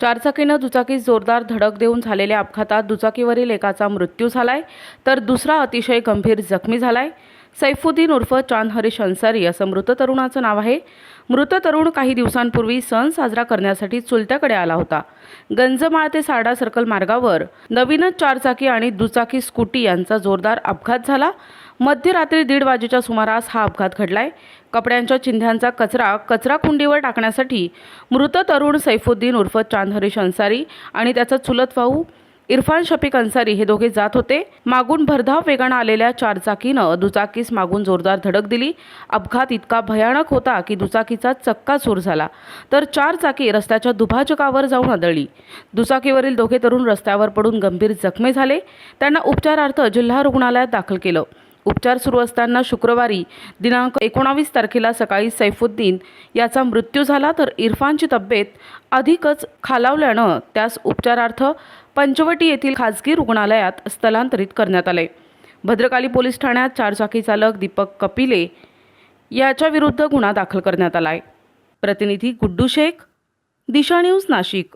चारचाकीनं दुचाकी जोरदार धडक देऊन झालेल्या अपघातात दुचाकीवरील एकाचा मृत्यू झालाय तर दुसरा अतिशय गंभीर जखमी झालाय. सैफुद्दीन उर्फ चांद हरीश अन्सारी असं मृत तरुणाचं नाव आहे. मृत तरुण काही दिवसांपूर्वी सण साजरा करण्यासाठी चुलत्याकडे आला होता. गंजमाळ ते सारडा सर्कल मार्गावर नवीनच चारचाकी आणि दुचाकी स्कूटी यांचा जोरदार अपघात झाला. मध्यरात्री दीड वाजेच्या सुमारास हा अपघात घडलाय. कपड्यांच्या चिंध्यांचा कचरा कचरा कुंडीवर टाकण्यासाठी मृत तरुण सैफुद्दीन उर्फ चांद हरीश अन्सारी आणि त्याचा चुलत भाऊ इरफान शफीक अन्सारी हे दोघे जात होते. मागून भरधाव वेगानं आलेल्या चारचाकीनं दुचाकीस मागून जोरदार धडक दिली. अपघात इतका भयानक होता की दुचाकीचा चक्का चूर झाला. तर चारचाकी रस्त्याच्या दुभाजकावर जाऊन आदळली. दुचाकीवरील दोघे तरुण रस्त्यावर पडून गंभीर जखमी झाले. त्यांना उपचारार्थ जिल्हा रुग्णालयात दाखल केलं. उपचार सुरू असताना शुक्रवारी दिनांक एकोणावीस तारखेला सकाळी सैफुद्दीन याचा मृत्यू झाला तर इरफानची तब्येत अधिकच खालावल्यानं त्यास उपचारार्थ पंचवटी येथील खाजगी रुग्णालयात स्थलांतरित करण्यात आले. भद्रकाली पोलीस ठाण्यात चारचाकी चालक दीपक कपिले याच्या विरुद्ध गुन्हा दाखल करण्यात आला आहे प्रतिनिधी गुड्डू शेख दिशा न्यूज नाशिक.